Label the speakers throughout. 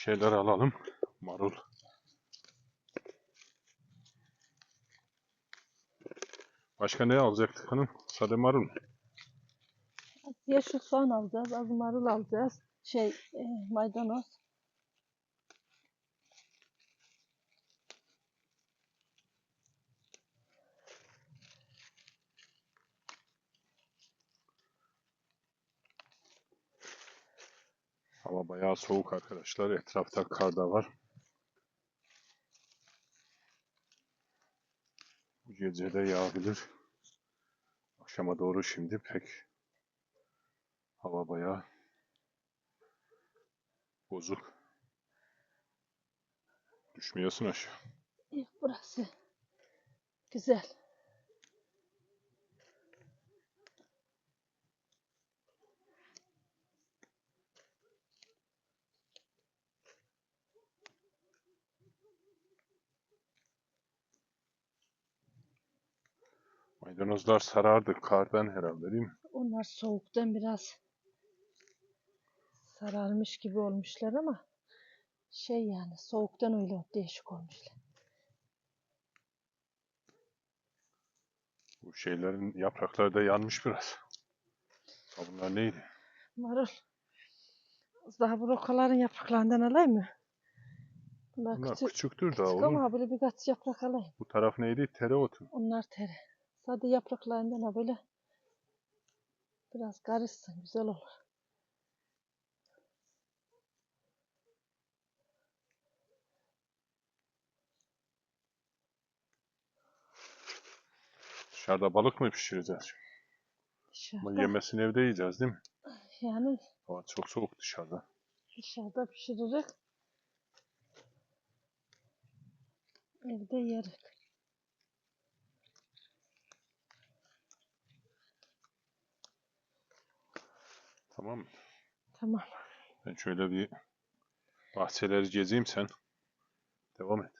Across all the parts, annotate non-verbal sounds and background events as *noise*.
Speaker 1: şeyler alalım. Marul. Başka ne alacaktık hanım? Sade marul mu?
Speaker 2: Yeşil soğan alacağız, az marul alacağız. Şey, e, maydanoz.
Speaker 1: Hava bayağı soğuk arkadaşlar. Etrafta kar da var. Bu gece de yağabilir. Akşama doğru şimdi pek hava bayağı bozuk. Düşmüyorsun aşağı.
Speaker 2: İyi, burası. Güzel.
Speaker 1: Maydanozlar sarardı kardan herhalde değil mi?
Speaker 2: Onlar soğuktan biraz sararmış gibi olmuşlar ama şey yani soğuktan öyle değişik olmuşlar.
Speaker 1: Bu şeylerin yaprakları da yanmış biraz. Ha bunlar neydi?
Speaker 2: Marul. Az daha bu rokaların yapraklarından alayım mı? Bunlar
Speaker 1: Bunlar
Speaker 2: küçük,
Speaker 1: küçüktür daha
Speaker 2: küçük
Speaker 1: oğlum.
Speaker 2: ama böyle birkaç yaprak alayım.
Speaker 1: Bu taraf neydi? Tereotu.
Speaker 2: Onlar tere. Sade yapraklarından ha böyle biraz karışsın güzel olur.
Speaker 1: Dışarıda balık mı pişireceğiz? Ama
Speaker 2: Dışarıda,
Speaker 1: yemesini evde yiyeceğiz değil mi?
Speaker 2: yani
Speaker 1: Hava çok soğuk dışarıda.
Speaker 2: dışarıda pişiririk. Evde yerik.
Speaker 1: Tamam mı?
Speaker 2: Tamam.
Speaker 1: Ben şöyle bir bahçeleri gezeyim sen. Devam et.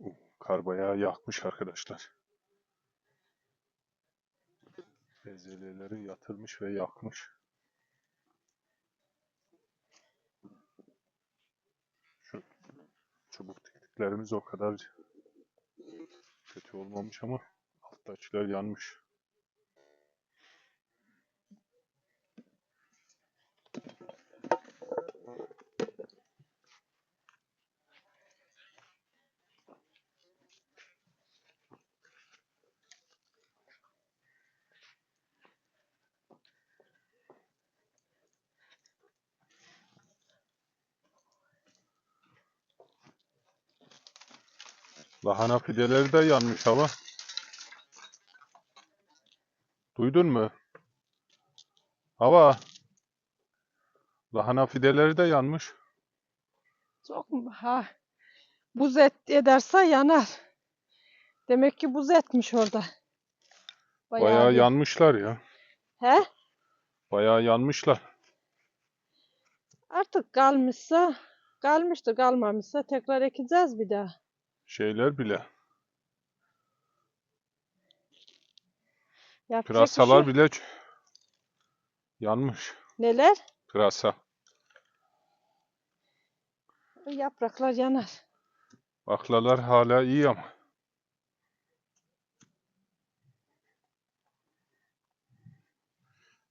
Speaker 1: Uh, Kar bayağı yakmış arkadaşlar. Bezelyeleri yatırmış ve yakmış. Şu çubuk diktiklerimiz o kadar kötü olmamış ama alttakiler yanmış. Lahana fideleri de yanmış hava. Duydun mu? Hava. Lahana fideleri de yanmış.
Speaker 2: Çok mu? Ha. Buz et ederse yanar. Demek ki buz etmiş orada.
Speaker 1: Bayağı
Speaker 2: bir-
Speaker 1: yanmışlar ya.
Speaker 2: He?
Speaker 1: Bayağı yanmışlar.
Speaker 2: Artık kalmışsa kalmıştır kalmamışsa tekrar ekeceğiz bir daha.
Speaker 1: Şeyler bile.
Speaker 2: Yapacak bir
Speaker 1: Pırasalar
Speaker 2: şey-
Speaker 1: bile ç- yanmış.
Speaker 2: Neler?
Speaker 1: Pırasa.
Speaker 2: Yapraklar yanar.
Speaker 1: Baklalar hala iyi ama.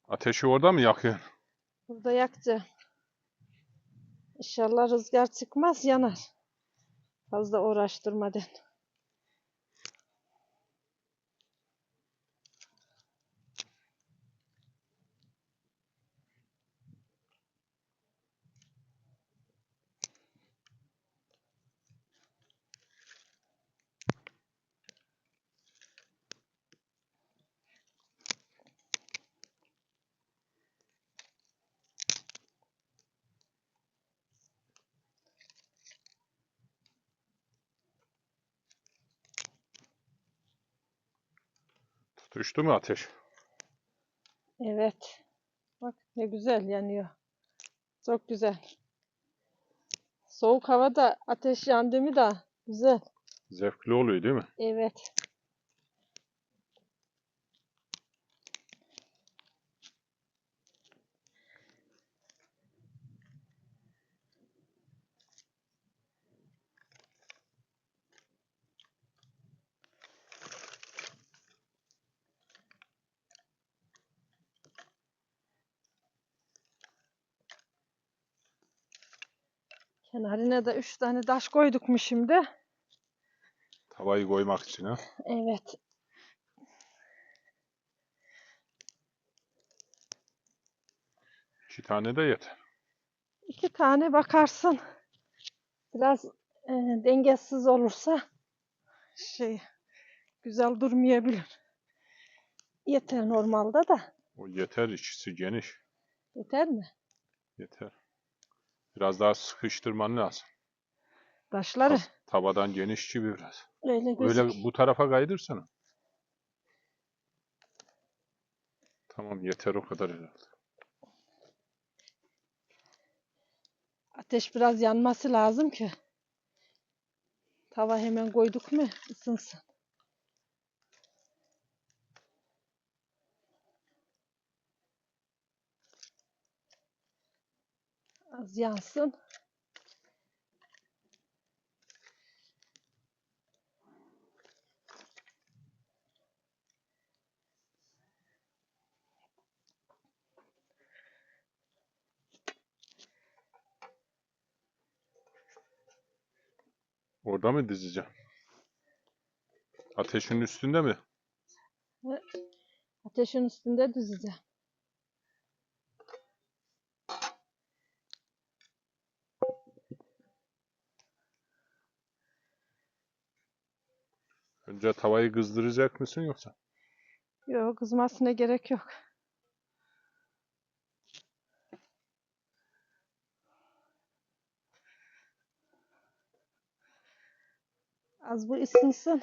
Speaker 1: Ateşi orada mı yakıyorsun?
Speaker 2: Burada yakacağım. İnşallah rüzgar çıkmaz yanar. Fazla uğraştırmadan.
Speaker 1: Tutuştu mu ateş?
Speaker 2: Evet. Bak ne güzel yanıyor. Çok güzel. Soğuk havada ateş yandı mı da güzel.
Speaker 1: Zevkli oluyor değil mi?
Speaker 2: Evet. Kenarına da üç tane taş koyduk mu şimdi?
Speaker 1: Tavayı koymak için ha.
Speaker 2: Evet.
Speaker 1: İki tane de yeter.
Speaker 2: İki tane bakarsın. Biraz e, dengesiz olursa şey güzel durmayabilir. Yeter normalde da.
Speaker 1: O yeter içisi geniş.
Speaker 2: Yeter mi?
Speaker 1: Yeter. Biraz daha sıkıştırman lazım.
Speaker 2: Taşları
Speaker 1: Tas- Tavadan geniş gibi biraz.
Speaker 2: öyle
Speaker 1: Öyle bu tarafa kaydırsana. Tamam yeter o kadar herhalde.
Speaker 2: Ateş biraz yanması lazım ki. Tava hemen koyduk mu ısınsın. Az yansın.
Speaker 1: Orada mı dizeceğim? Ateşin üstünde mi?
Speaker 2: Ateşin üstünde düzeceğim.
Speaker 1: Önce tavayı kızdıracak mısın yoksa?
Speaker 2: Yok kızmasına gerek yok. Az bu ısınsın.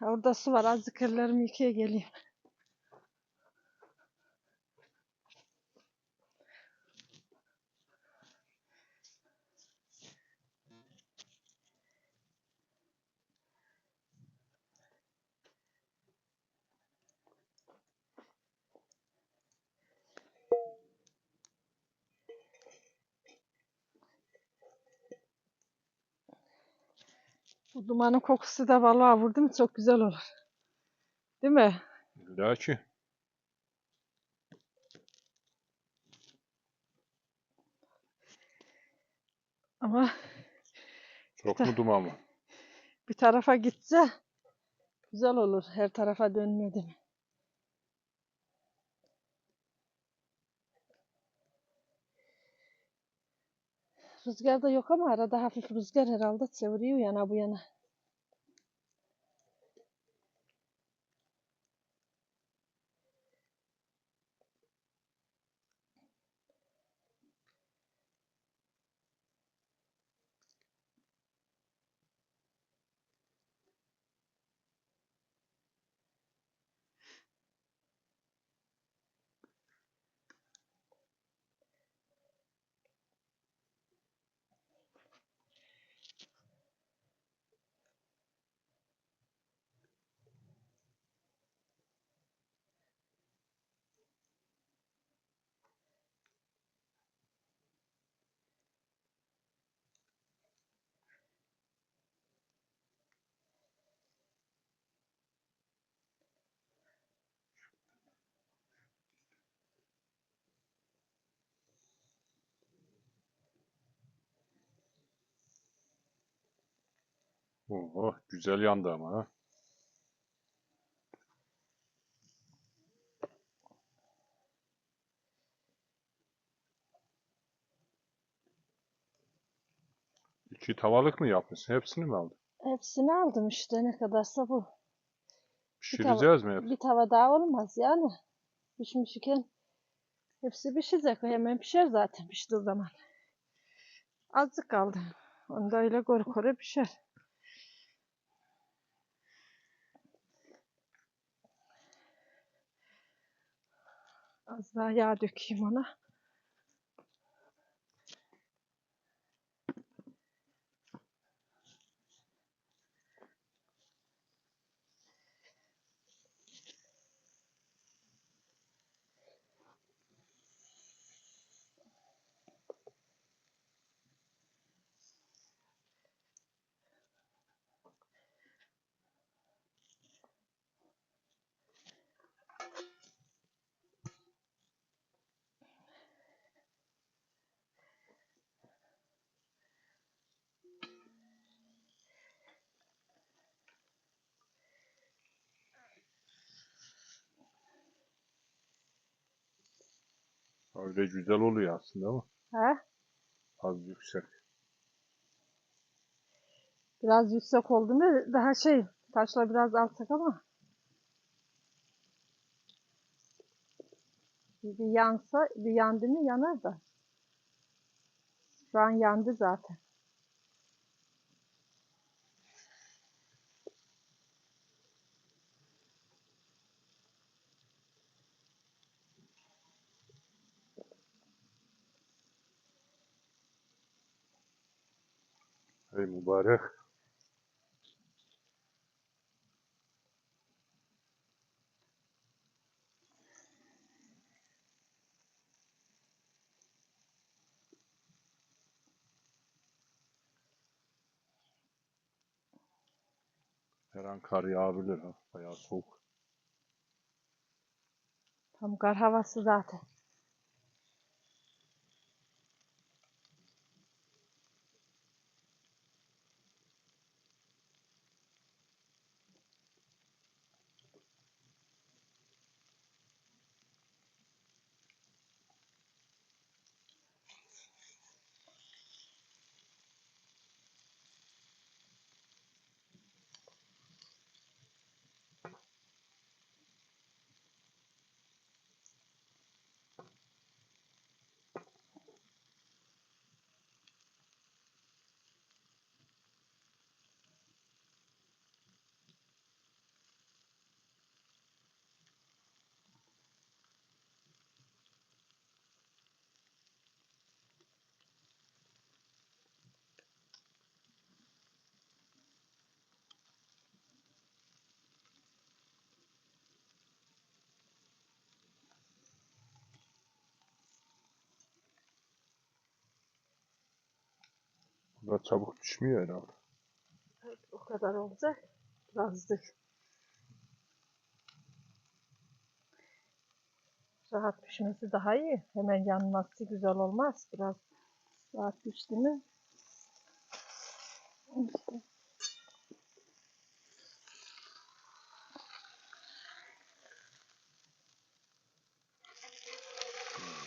Speaker 2: Orada su var. Azıcık ellerimi yıkaya geleyim. Bu dumanın kokusu da vallahi vurdu mu çok güzel olur. Değil mi?
Speaker 1: İlla ki.
Speaker 2: Ama
Speaker 1: Çok mu duman var?
Speaker 2: bir tarafa gitse güzel olur. Her tarafa dönmedi mi? Rüzgar da yok ama arada hafif rüzgar herhalde çeviriyor yana bu yana.
Speaker 1: Oo, güzel yandı ama ha. İki tavalık mı yapmışsın? Hepsini mi aldın?
Speaker 2: Hepsini aldım işte ne kadarsa bu.
Speaker 1: Pişireceğiz mi hepsini?
Speaker 2: Bir tava daha olmaz yani. Pişmiş iken hepsi pişecek. Hemen pişer zaten piştiği zaman. Azıcık kaldı. Onu da öyle koru koru pişer. Az daha yağ dökeyim ona.
Speaker 1: Öyle güzel oluyor aslında ama
Speaker 2: He?
Speaker 1: az yüksek.
Speaker 2: Biraz yüksek oldu mu daha şey taşla biraz alsak ama bir, bir yansa bir yandı mı yanar da. Şu an yandı zaten.
Speaker 1: Ey mübarek. Her an kar yağabilir ha. Bayağı soğuk.
Speaker 2: Tam kar havası zaten.
Speaker 1: Da çabuk pişmiyor herhalde.
Speaker 2: Evet, o kadar olacak. Birazcık. Rahat pişmesi daha iyi. Hemen yanması güzel olmaz. Biraz rahat pişti mi? İşte.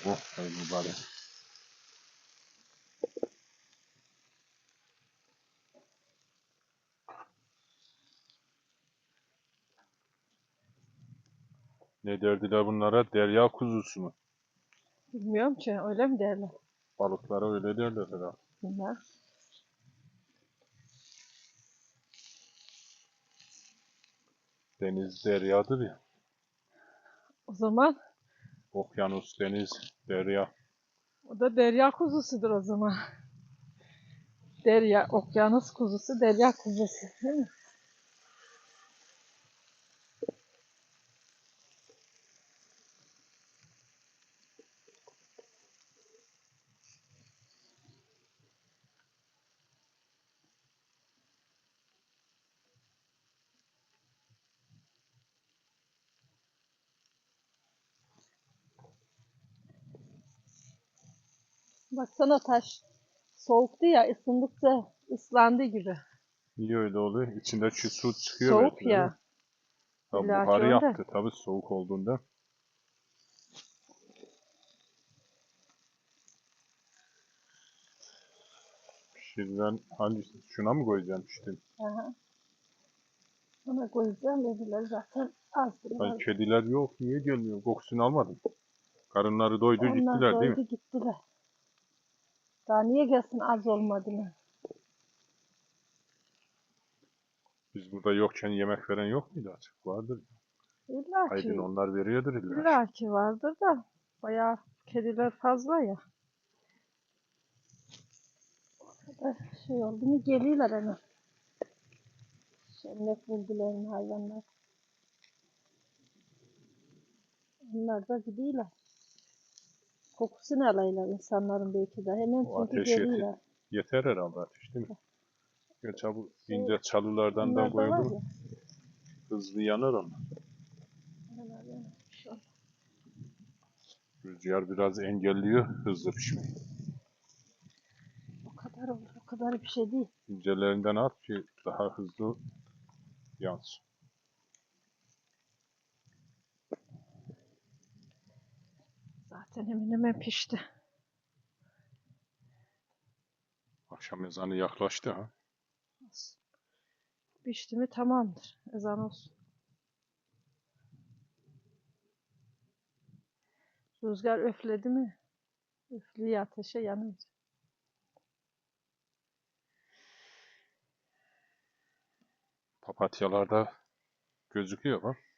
Speaker 1: Oh, ey mübarek. Ne derdiler bunlara? Derya kuzusu mu?
Speaker 2: Bilmiyorum ki öyle mi derler?
Speaker 1: Balıklara öyle derler herhalde.
Speaker 2: Bilmem.
Speaker 1: Deniz deryadır ya.
Speaker 2: O zaman
Speaker 1: Okyanus, deniz, derya.
Speaker 2: o da derya kuzusudur o zaman. Derya, okyanus kuzusu, derya kuzusu. Değil mi? Baksana taş soğuktu ya ısındıkça ıslandı gibi.
Speaker 1: Niye öyle oluyor? İçinde çi su çıkıyor
Speaker 2: Soğuk
Speaker 1: belki,
Speaker 2: ya. Ki
Speaker 1: buharı
Speaker 2: öyle.
Speaker 1: yaptı tabii soğuk olduğunda. Pişirilen hangisi? Şuna mı koyacağım piştin?
Speaker 2: Aha. Ona koyacağım dediler zaten az
Speaker 1: Ay
Speaker 2: biraz.
Speaker 1: kediler yok. Niye gelmiyor? Kokusunu almadın. Karınları doydu
Speaker 2: Onlar
Speaker 1: gittiler değil mi?
Speaker 2: doydu gittiler. Daha niye gelsin az olmadı mı?
Speaker 1: Biz burada yokken yemek veren yok muydu açık? Vardır.
Speaker 2: İlla ki,
Speaker 1: Aydın onlar veriyordur illa.
Speaker 2: illa ki vardır da bayağı kediler fazla ya. O kadar şey oldu mu geliyorlar hemen. Şenlik buldular hayvanlar. Onlar da gidiyorlar. Kokusunu alaylar insanların belki de. Hemen
Speaker 1: O
Speaker 2: çünkü
Speaker 1: ateş
Speaker 2: geliyorlar.
Speaker 1: Yeter herhalde ateş değil mi? Gerçi bu
Speaker 2: Şey,
Speaker 1: ince çalılardan da
Speaker 2: ya.
Speaker 1: hızlı yanar
Speaker 2: olmaz.
Speaker 1: Rüzgar biraz engelliyor hızlı pişmeyi.
Speaker 2: O kadar olur. O kadar bir şey değil.
Speaker 1: İncelerinden at ki daha hızlı yansın.
Speaker 2: Zaten hemen hemen pişti.
Speaker 1: Akşam ezanı yaklaştı ha.
Speaker 2: Pişti mi tamamdır. Ezan olsun. Rüzgar öfledi mi? Üflüyor ateşe yanıyor.
Speaker 1: Papatyalarda gözüküyor bak.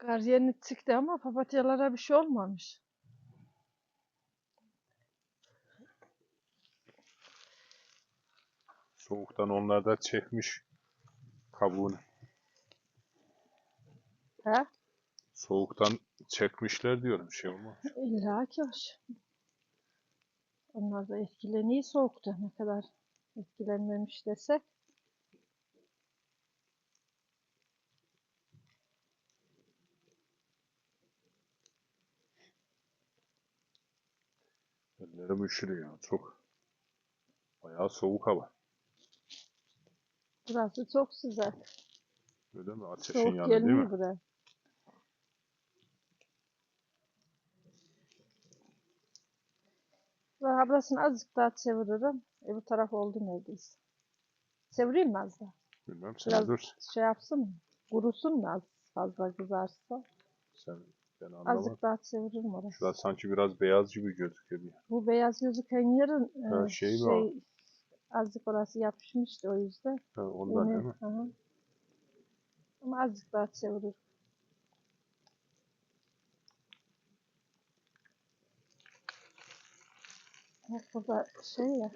Speaker 2: Kar yeni çıktı ama papatyalara bir şey olmamış.
Speaker 1: Soğuktan onlar da çekmiş kabuğunu.
Speaker 2: He?
Speaker 1: Soğuktan çekmişler diyorum şey olmaz.
Speaker 2: İlla ki hoş. Onlar da etkileniyor soğukta. Ne kadar etkilenmemiş desek.
Speaker 1: Ellerim üşürüyor çok. Bayağı soğuk hava.
Speaker 2: Burası çok sıcak.
Speaker 1: Öyle mi? Ateşin
Speaker 2: Soğuk
Speaker 1: yanı değil mi?
Speaker 2: buraya. Ve ablasını azıcık daha çeviririm. E bu taraf oldu neredeyse. Çevireyim mi az daha?
Speaker 1: Bilmem sen
Speaker 2: Biraz
Speaker 1: dur.
Speaker 2: şey yapsın mı? Kurusun mu az fazla kızarsa?
Speaker 1: Sen ben anlamadım.
Speaker 2: Azıcık daha çeviririm orası.
Speaker 1: Şurası sanki biraz beyaz gibi gözüküyor. bir.
Speaker 2: Bu beyaz gözüken yerin
Speaker 1: Ha,
Speaker 2: e,
Speaker 1: şey mi o?
Speaker 2: azıcık orası yapışmıştı o yüzden.
Speaker 1: Ha, ondan
Speaker 2: Yine-
Speaker 1: değil mi?
Speaker 2: Hı hı. Ama azıcık daha çeviririm. Bak burada şey ya.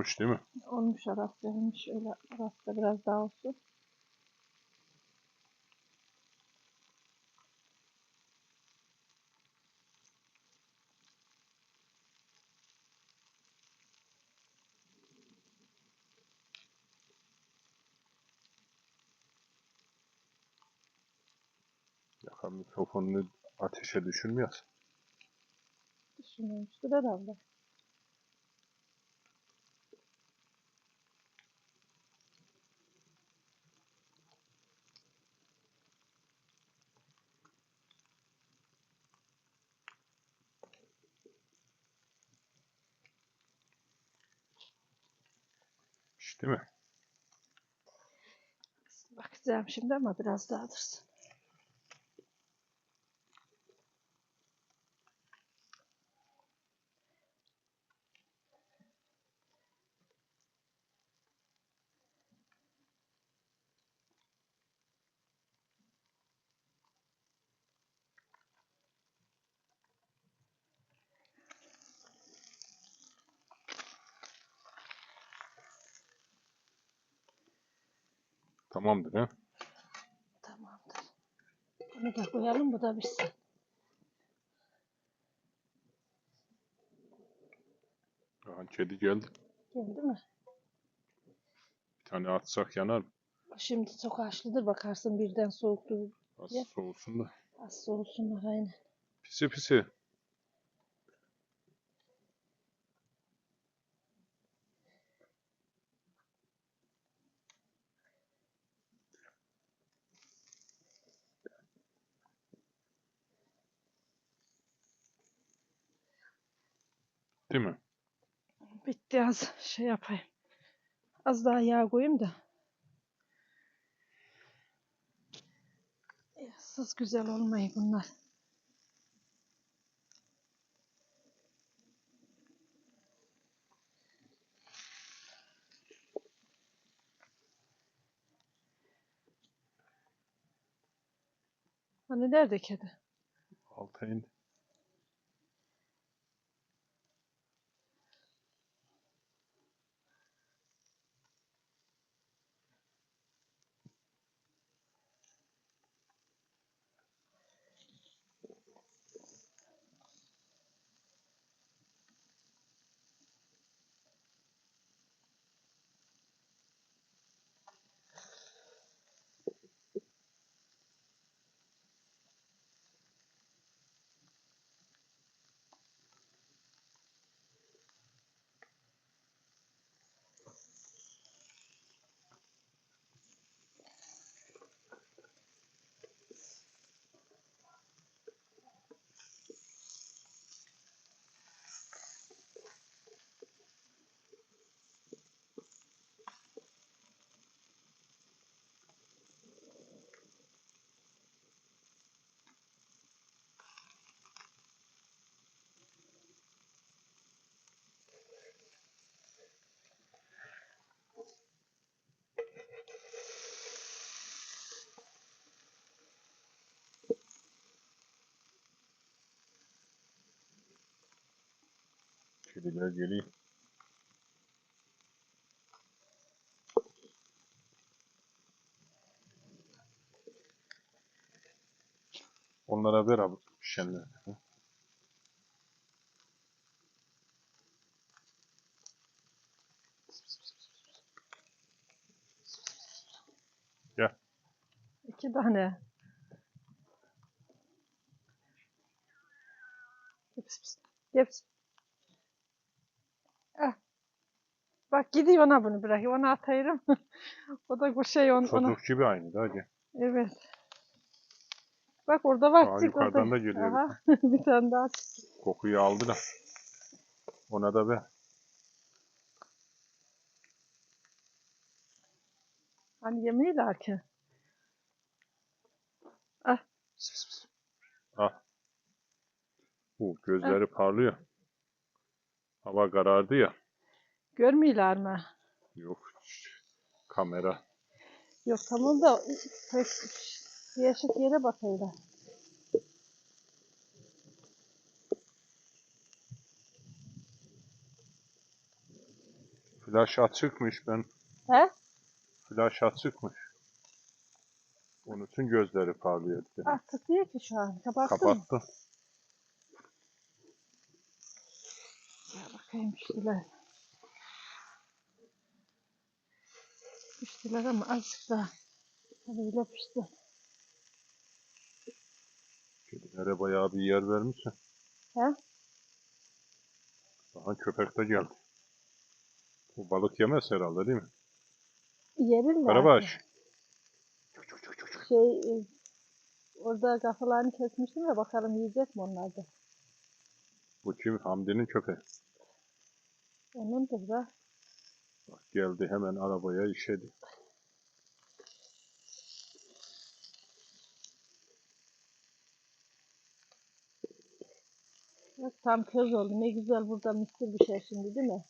Speaker 1: Olmuş değil mi?
Speaker 2: Olmuş arası olmuş. Öyle arası da biraz daha olsun.
Speaker 1: Yakan mikrofonunu ateşe düşürmüyor.
Speaker 2: Düşünmüştür herhalde.
Speaker 1: İşte mi?
Speaker 2: Bakacağım şimdi ama biraz daha dursun.
Speaker 1: Tamamdır ha.
Speaker 2: Tamamdır. Bunu da koyalım bu da pişsin.
Speaker 1: Aha, kedi geldi.
Speaker 2: Geldi mi?
Speaker 1: Bir tane atsak yanar mı?
Speaker 2: Şimdi çok haşlıdır bakarsın birden soğuktur.
Speaker 1: Az
Speaker 2: Ya.
Speaker 1: soğusun da.
Speaker 2: Az soğusunlar aynen.
Speaker 1: Pisi pisi.
Speaker 2: biraz şey yapayım. Az daha yağ koyayım da. Yağsız güzel olmayı bunlar. Hani nerede kedi?
Speaker 1: Alta indi. Kediler geliyor. Onlara ver abi pişenleri. Gel.
Speaker 2: İki tane. Gel pis pis. Gel pis. Ah. Bak gidiyor ona bunu bırak. Ona atayım. *laughs* o da bu şey on, ona.
Speaker 1: Çocuk gibi aynı da hadi.
Speaker 2: Evet. Bak orada var.
Speaker 1: Aa,
Speaker 2: çık orada.
Speaker 1: yukarıdan da geliyor bir
Speaker 2: Aha, *laughs* bir tane daha.
Speaker 1: Kokuyu aldı da. Ona da ver.
Speaker 2: Hani yemeğiler ki. Ah.
Speaker 1: Ah. Bu gözleri parlıyor. Hava karardı ya.
Speaker 2: Görmüyorlar mı?
Speaker 1: Yok. Kamera.
Speaker 2: Yok tamam da pek değişik yere bakıyorlar.
Speaker 1: Flaş açıkmış ben.
Speaker 2: He?
Speaker 1: Flaş açıkmış. Onun için gözleri parlıyor. dedi.
Speaker 2: Artık değil ki şu an. Kapattın mı?
Speaker 1: Kapattı.
Speaker 2: Ya bakayım piştiler. Piştiler ama azıcık daha. Böyle pişti.
Speaker 1: Kedilere bayağı bir yer vermişsin.
Speaker 2: He?
Speaker 1: Daha köpek de geldi. Bu balık yemez herhalde değil mi?
Speaker 2: Yerirler.
Speaker 1: Karabaş.
Speaker 2: Şey, e, orada kafalarını kesmiştim ya bakalım yiyecek mi onlar da.
Speaker 1: Bu kim? Hamdi'nin köpeği.
Speaker 2: Onundur da.
Speaker 1: Bak geldi hemen arabaya işedi.
Speaker 2: Bak tam köz oldu. Ne güzel burada mısır bir şey şimdi değil mi?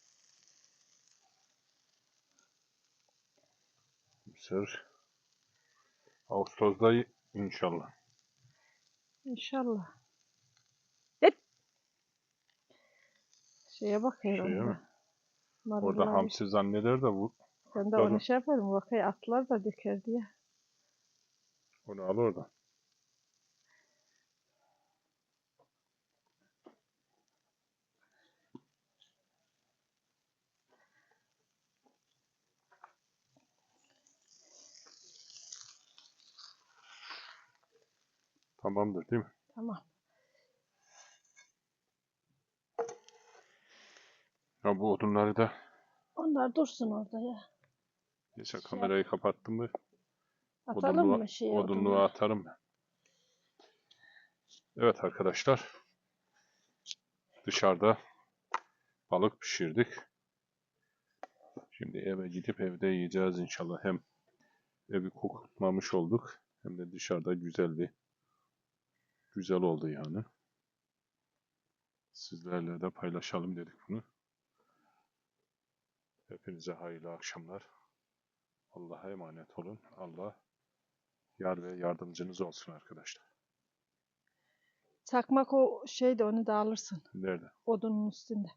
Speaker 1: Mısır. Ağustos'ta inşallah.
Speaker 2: İnşallah. Hep. Şeye bakıyorum.
Speaker 1: Şeye
Speaker 2: da.
Speaker 1: mi?
Speaker 2: Marullar
Speaker 1: Orada
Speaker 2: işte.
Speaker 1: hamsi zanneder de bu.
Speaker 2: Ben de onu şey yaparım. Bakayım atlar da döker diye.
Speaker 1: Onu al oradan. Tamamdır değil mi?
Speaker 2: Tamam.
Speaker 1: Ya bu odunları da
Speaker 2: Onlar dursun orada ya.
Speaker 1: neyse
Speaker 2: Şey
Speaker 1: kamerayı kapattım mı
Speaker 2: Atalım
Speaker 1: odunluğa,
Speaker 2: mı şeye
Speaker 1: odunluğa atarım ben. Evet arkadaşlar. Dışarıda balık pişirdik. Şimdi eve gidip evde yiyeceğiz inşallah. Hem evi kokutmamış olduk hem de dışarıda güzel bir güzel oldu yani. Sizlerle de paylaşalım dedik bunu. Hepinize hayırlı akşamlar. Allah'a emanet olun. Allah yar ve yardımcınız olsun arkadaşlar.
Speaker 2: Çakmak o şeyde onu da alırsın.
Speaker 1: Nerede?
Speaker 2: Odunun üstünde.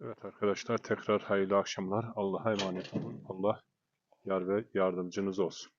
Speaker 1: Evet arkadaşlar tekrar hayırlı akşamlar. Allah'a emanet olun. Allah yar ve yardımcınız olsun.